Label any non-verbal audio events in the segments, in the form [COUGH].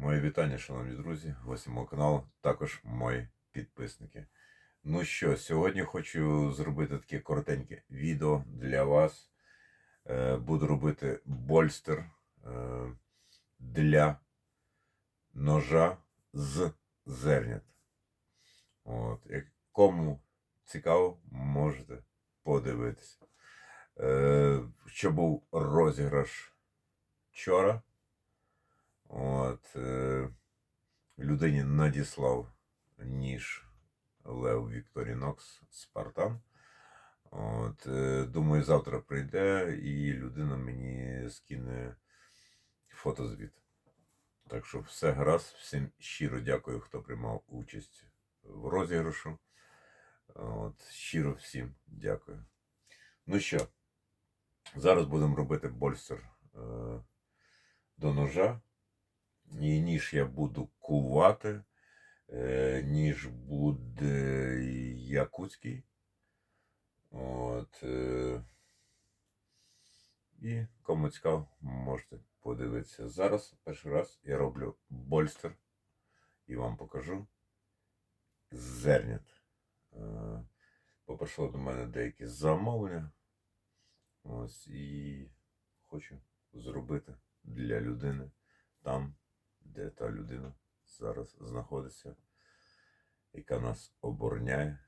Моє вітання, шановні друзі, гості мого каналу, також мої підписники. Ну що, сьогодні хочу зробити таке коротеньке відео для вас. Е, Буду робити больстер е, для ножа з зернят. От. Кому цікаво, можете подивитися. Е, Що був розіграш вчора. От, е, людині надіслав ніж Лев Вікторінокс Спартан. От, е, думаю, завтра прийде і людина мені скине фотозвіт. Так що все гаразд. Всім щиро дякую, хто приймав участь в розіграшу. От, щиро всім дякую. Ну що, зараз будемо робити больстер е, до ножа. І ніж я буду кувати, е, ніж буде якутський. От, е, і кому цікаво, можете подивитися. Зараз перший раз я роблю больстер і вам покажу зернят. Е, Попросили до мене деякі замовлення. Ось і хочу зробити для людини там, де та людина зараз знаходиться, яка нас обороняє,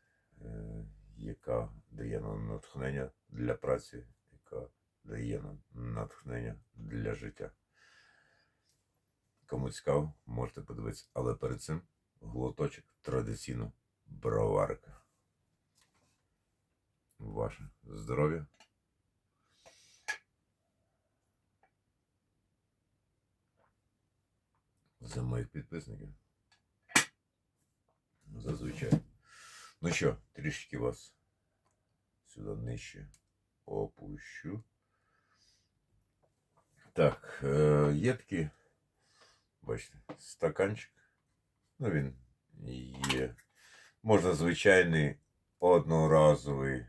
е, яка дає нам натхнення для праці, яка дає нам натхнення для життя. Кому цікаво, можете подивитися, але перед цим глоточок традиційно броварика. Ваше здоров'я. за моїх підписників. Зазвичай. Ну що, трішки вас сюди нижче опущу. Так, е, є такий, бачите, стаканчик. Ну, він є. Можна звичайний одноразовий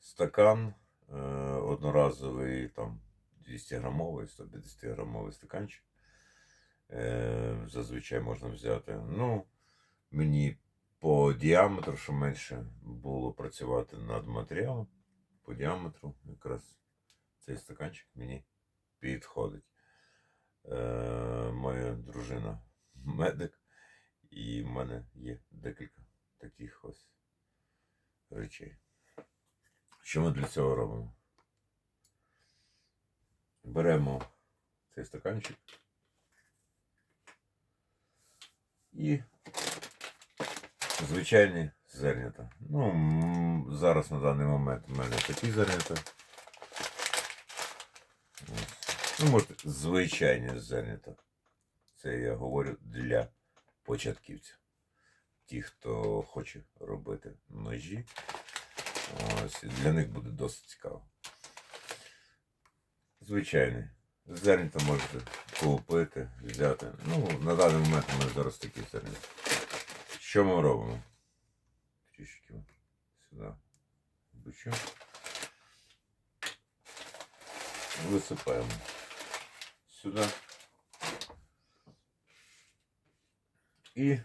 стакан, е, одноразовий там 200 грамовий, 150 грамовий стаканчик. Е, зазвичай можна взяти. Ну, мені по діаметру, що менше було працювати над матеріалом. По діаметру якраз цей стаканчик мені підходить. Е, моя дружина [LAUGHS] медик, і в мене є декілька таких ось речей. Що ми для цього робимо? Беремо цей стаканчик. І звичайні зернята. Ну, зараз на даний момент у мене такі зернята. Ось. Ну, можете, звичайні зернята. Це я говорю для початківців. Ті, хто хоче робити ножі. Ось, для них буде досить цікаво. Звичайний. Зернята можете купити, взяти. Ну, на даний момент у мене зараз такі зернята. Що ми робимо? Трішки сюди бичу. Висипаємо сюди. І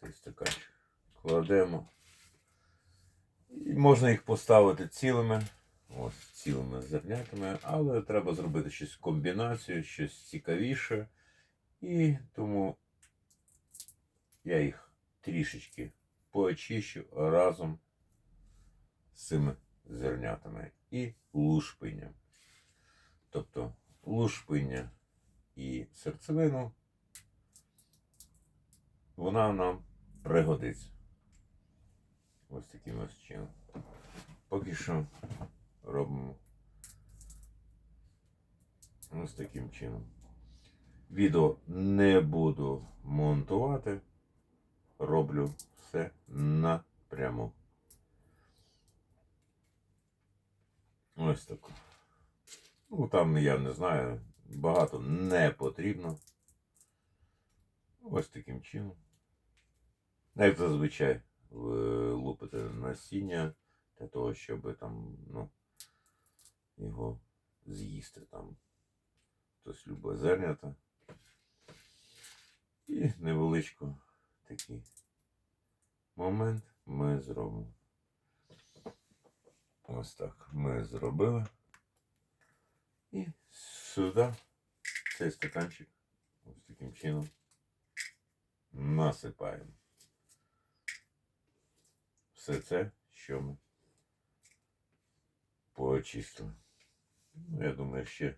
цей стаканчик кладемо. І можна їх поставити цілими. Ось цілими зернятами, але треба зробити щось комбінацію, щось цікавіше. І тому я їх трішечки поочищу разом з цими зернятами і лушпинням. Тобто лушпиння і серцевину вона нам пригодиться. Ось таким ось чином. Поки що робимо ось таким чином. Відео не буду монтувати, роблю все напряму. Ось так. Ну, там я не знаю, багато не потрібно. Ось таким чином. Як зазвичай ви лупите насіння для того, щоб там, ну, його з'їсти там. хтось любить зернята. І невеличко такий момент ми зробимо. Ось так ми зробили. І сюди цей стаканчик ось таким чином насипаємо. Все це, що ми почистили. Ну, я думаю, ще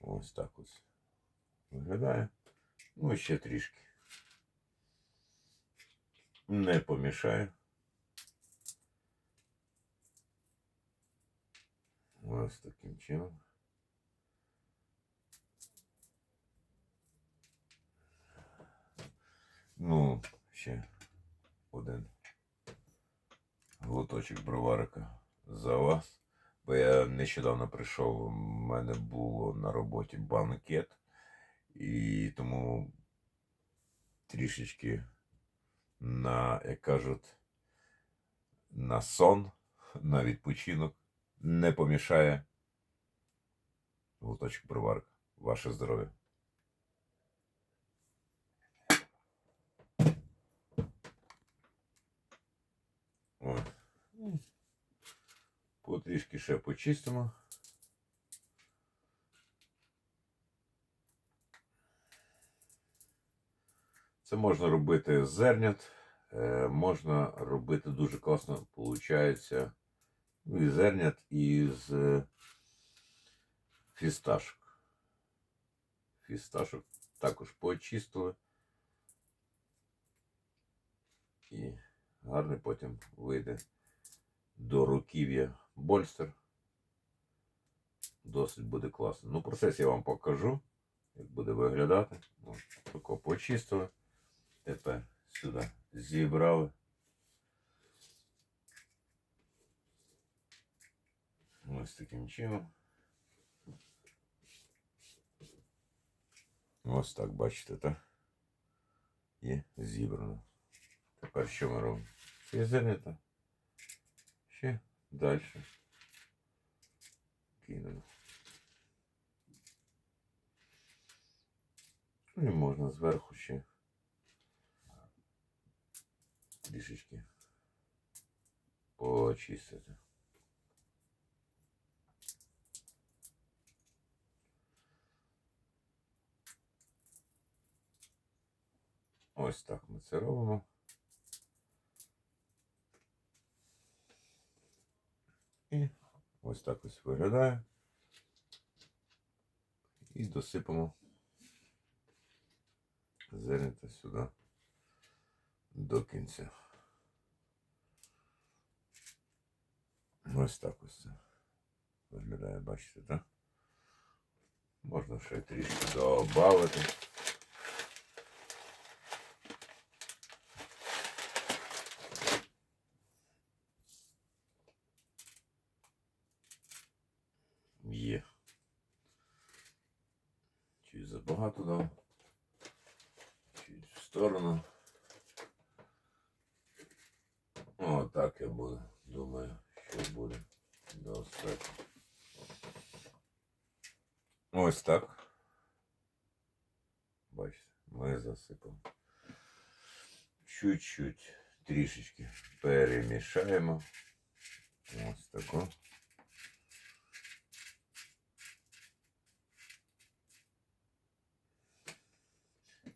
ось так ось виглядає. Ну, і ще трішки. Не помішаю. Ось таким чином. Ну, ще один глоточок броварика за вас. Бо я нещодавно прийшов, у мене було на роботі банкет, і тому трішечки на, як кажуть, на сон, на відпочинок не помішає глоточок приварка. Ваше здоров'я. Потрішки ще почистимо. Це можна робити з зернят, е, можна робити дуже класно, виходить, ну, і зернят, і з е, фісташок. Фісташок також почистили. І гарний потім вийде до руків'я больстер. Досить буде класно. Ну, процес я вам покажу, як буде виглядати. Ось, тако почистили. Тепер сюди зібрали. Ось таким чином. Ось так, бачите, так? Є зібрано. Тепер що ми робимо? Це зернята. Ще Далі. Кинемо. Ну і можна зверху ще трішечки почистити. Ось так ми це робимо. І ось так ось виглядає. І досипемо зернята сюди до кінця. Ось так ось це виглядає, бачите, так? Можна ще трішки добавити. Є. Чуть забагато дав. Чуть в сторону. О, так я буду. Думаю, що буде достатньо. Ось так. Бачите, ми засипали. Чуть-чуть трішечки перемішаємо. Ось тако.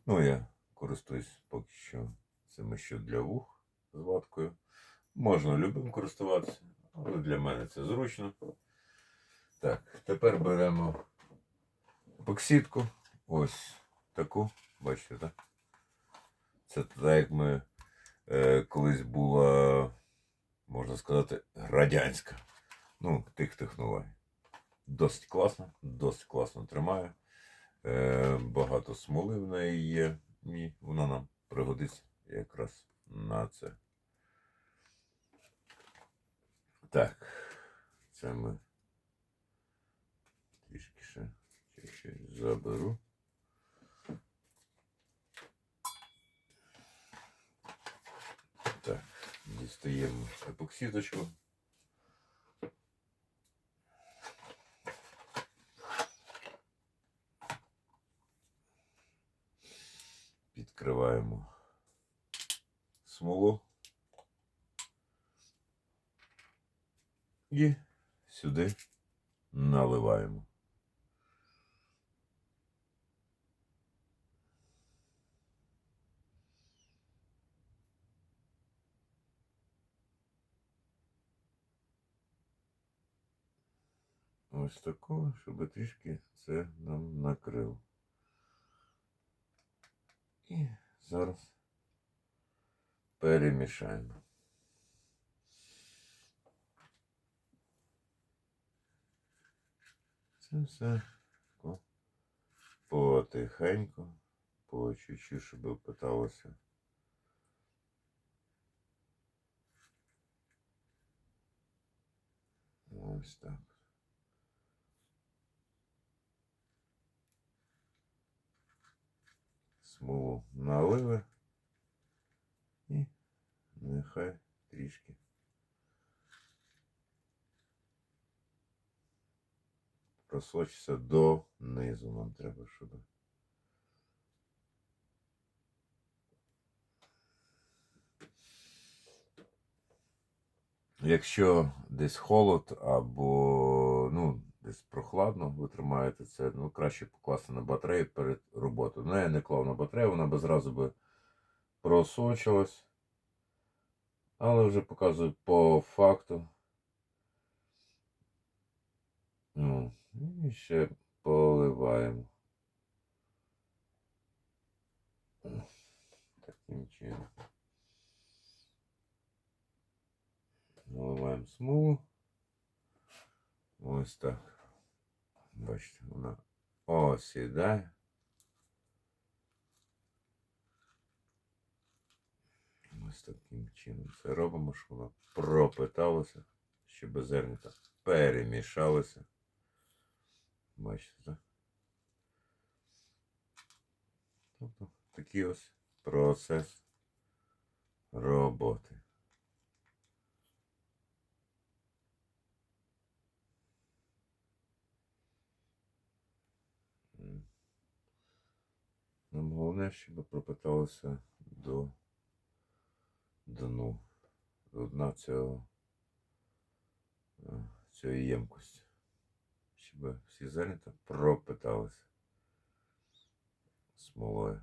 Ну, я користуюсь поки що цим ще для вух з ваткою. Можна любим користуватися, але для мене це зручно. Так, тепер беремо епоксидку. Ось таку. Бачите, так? Це так, як ми е, колись була, можна сказати, радянська. Ну, тих технологій. Досить класно, досить класно тримає. Е, багато смоли в неї є. І вона нам пригодиться якраз на це. Так, це ми трішки ще чуть-чуть заберу. достаємо епоксидочку. Відкриваємо смолу і сюди наливаємо. Ось такого, щоб трішки це нам накрив. І зараз перемішаємо. Це все потихеньку, по чуть-чуть, щоб питалося. Ось так. Смолу налили і нехай трішки. Просочиться донизу нам треба, щоб. Якщо десь холод або десь прохладно, ви тримаєте це, ну краще покласти на батарею перед роботою. Ну, я не клав на батарею, вона би зразу би просочилась. Але вже показую по факту. Ну, і ще поливаємо. Таким чином. Наливаємо смолу. Ось так. Бачите, вона осідає. Ось таким чином це робимо, щоб вона пропиталася, щоб зернята перемішалися. Бачите, так? Тобто такий ось процес роботи. Нам головне, щоб пропиталося до дну, до цього, е, цієї ємкості, щоб всі зернята пропиталися смолою.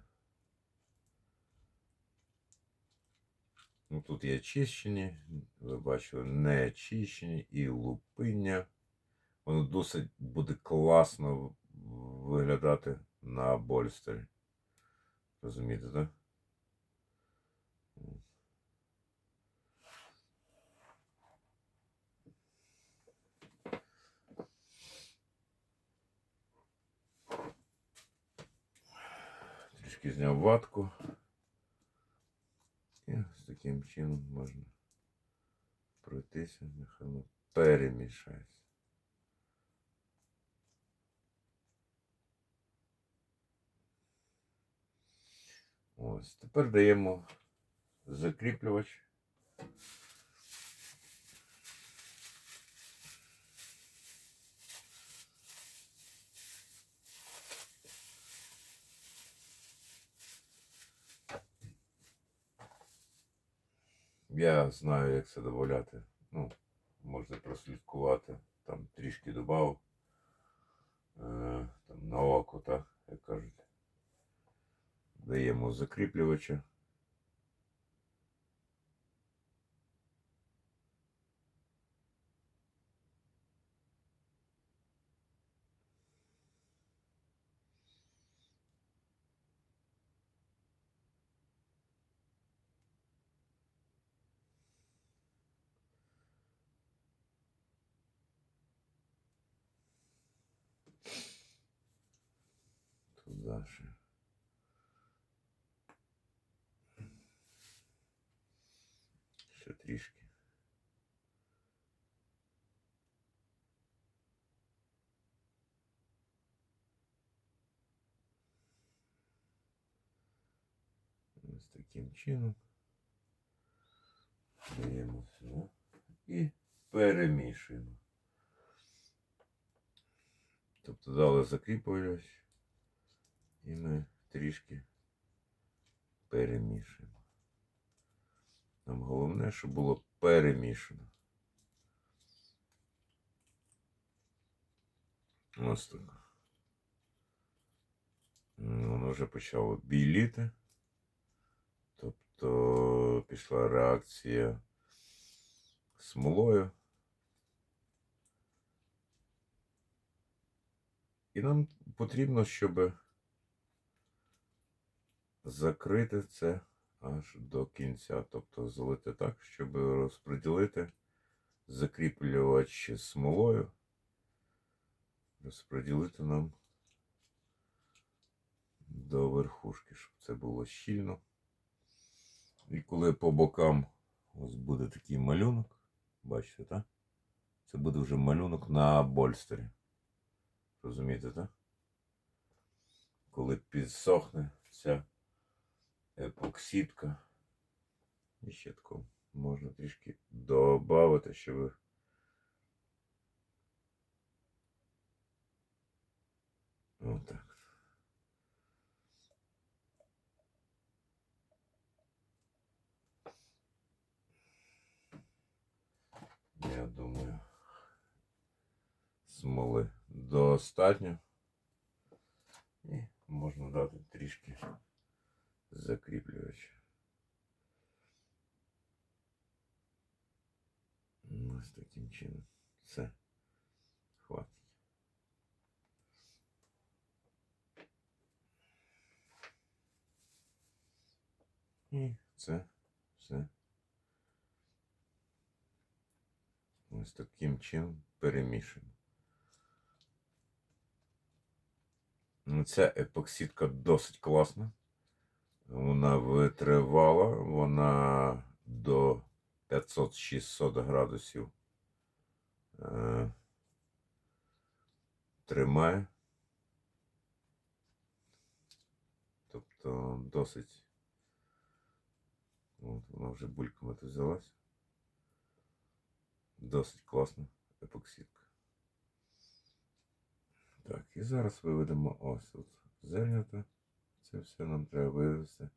Ну, тут є очищені, ви бачили, не очищені і лупиння. Воно досить буде класно виглядати на больстері. Розумієте, так? Трішки зняв ватку. І з таким чином можна пройтися, нехай воно перемішається. Ось, тепер даємо закріплювач. Я знаю, як це додати. Ну, можна прослідкувати. Там трішки додав. Е, там на око, так, як кажуть. Даємо закріплювача. Туди ще. Ще трішки. Ось таким чином. Даємо сюди і перемішуємо. Тобто дали закріплювач і ми трішки перемішуємо. Нам головне, щоб було перемішано. Ось так. Воно вже почало біліти. Тобто пішла реакція смолою. І нам потрібно, щоб закрити це аж до кінця. Тобто залити так, щоб розподілити закріплювач смолою. Розподілити нам до верхушки, щоб це було щільно. І коли по бокам ось буде такий малюнок, бачите, так? Це буде вже малюнок на больстері. Розумієте, так? Коли підсохне ця епоксидка. І ще тако можна трішки додати, щоб Отак. Я думаю, смоли достатньо. І можна дати трішки закріплювач. Ось таким чином. Все. Хватить. І це все. Ось таким чином перемішуємо. Ну, Ця епоксидка досить класна. Вона витривала, вона до 500-600 градусів е, тримає. Тобто досить. От, вона вже бульками взялась. Досить класна епоксидка. Так, і зараз виведемо ось тут зернята. Це все нам треба вивести.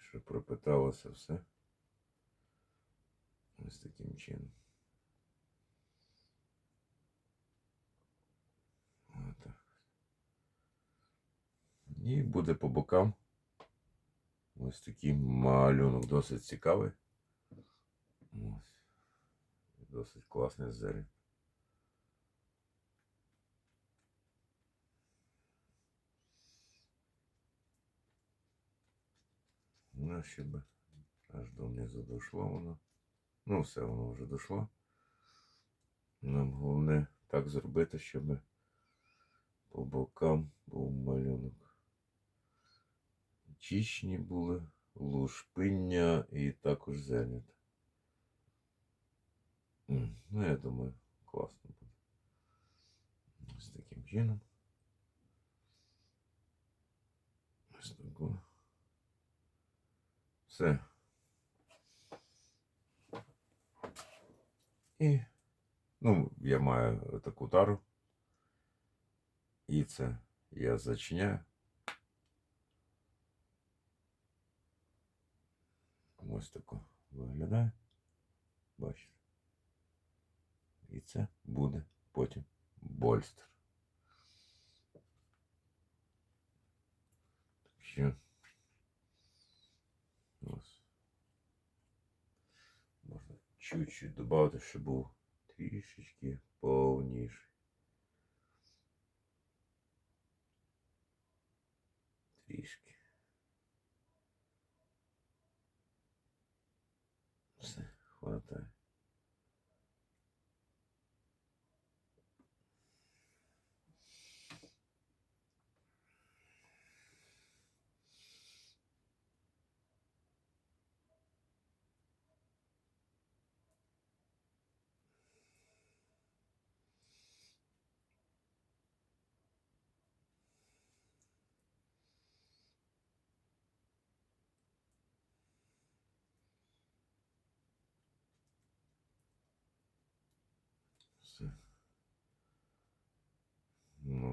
Щоб пропиталося все. Ось таким чином. Отак. І буде по бокам. Ось такий малюнок досить цікавий. Ось. Досить класний зелень. Ну, щоб аж до донизу дошло воно. Ну, все воно вже дошло. Нам головне так зробити, щоб по бокам був малюнок. Чічні були, лушпиння і також. М, Ну, я думаю, класно буде. Ось таким чином. Ось таку. Все. І, ну, я маю таку тару. І це я зачиняю. Ось тако виглядає. Бачите. І це буде потім больстер. Так що чуть-чуть додати, щоб був трішечки повніший. Трішки. Все, хватає.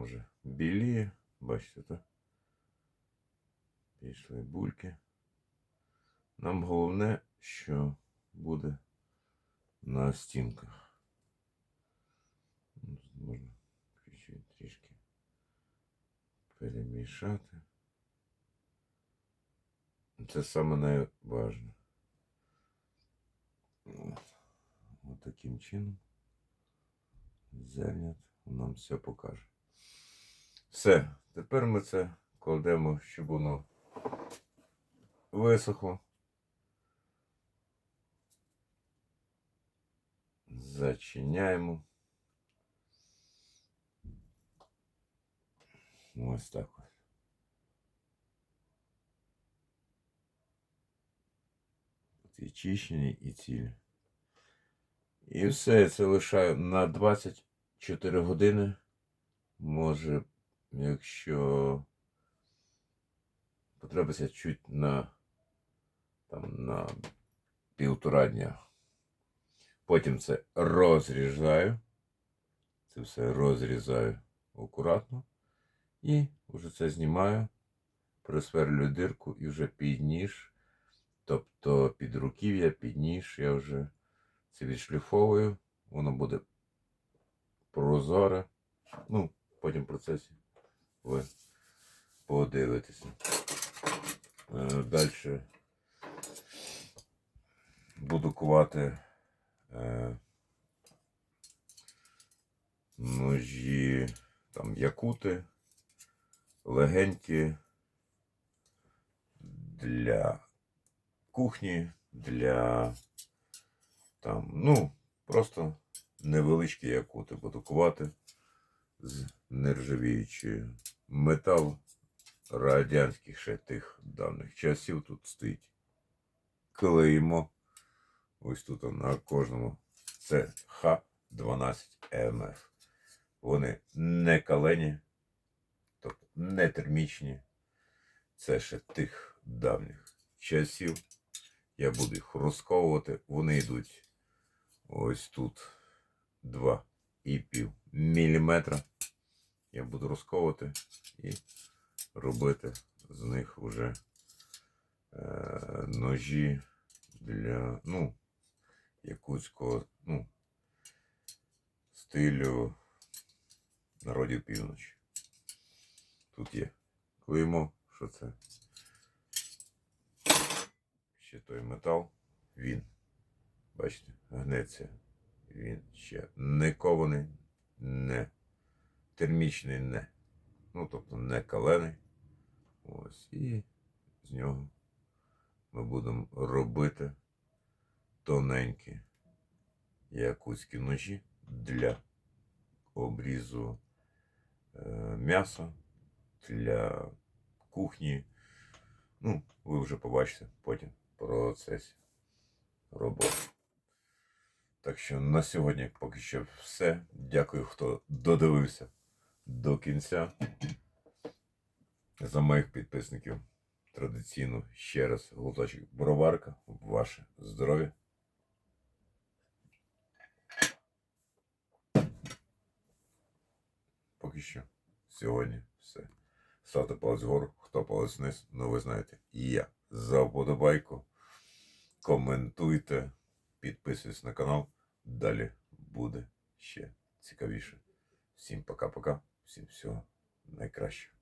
вже біліє, бачите, так? Пішли бульки. Нам головне, що буде на стінках. Ну, тут Можна чуть-чуть трішки перемішати. Це саме найважне. От. От таким чином. Зернят нам все покаже. Все, тепер ми це кладемо, щоб воно висохло. Зачиняємо. Ось так ось. І чищені, і цілі. І все, це лишаю на 24 години. Може, якщо потребується чуть на, там, на півтора дня. Потім це розрізаю. Це все розрізаю акуратно. І вже це знімаю, присверлюю дирку і вже під ніж, тобто під руків'я, під ніж я вже це відшліфовую. Воно буде прозоре. Ну, потім в процесі ви подивитеся. Далі буду кувати е, ножі там якути, легенькі для кухні, для там, ну, просто невеличкі якути. Буду кувати з нержавіючої метал радянських ще тих давніх часів тут стоїть. Клеймо. Ось тут на кожному це Х12МФ. Вони не калені, тобто не термічні. Це ще тих давніх часів. Я буду їх розковувати. Вони йдуть ось тут 2,5 міліметра. Я буду розковувати і робити з них вже е, ножі для, ну, якутського, ну, стилю народів півночі. Тут є клеймо, що це ще той метал, він, бачите, гнеться. Він ще не кований, не термічний, не. Ну, тобто не калений. Ось. І з нього ми будемо робити тоненькі якутські ножі для обрізу е, м'яса, для кухні. Ну, ви вже побачите потім в процесі роботи. Так що на сьогодні поки що все. Дякую, хто додивився до кінця. За моїх підписників традиційно ще раз глоточок броварка. Ваше здоров'я. Поки що сьогодні все. Ставте палець вгору, хто палець вниз, ну ви знаєте, і я за вподобайку. Коментуйте, підписуйтесь на канал. Далі буде ще цікавіше. Всім пока-пока, всім всього найкращого.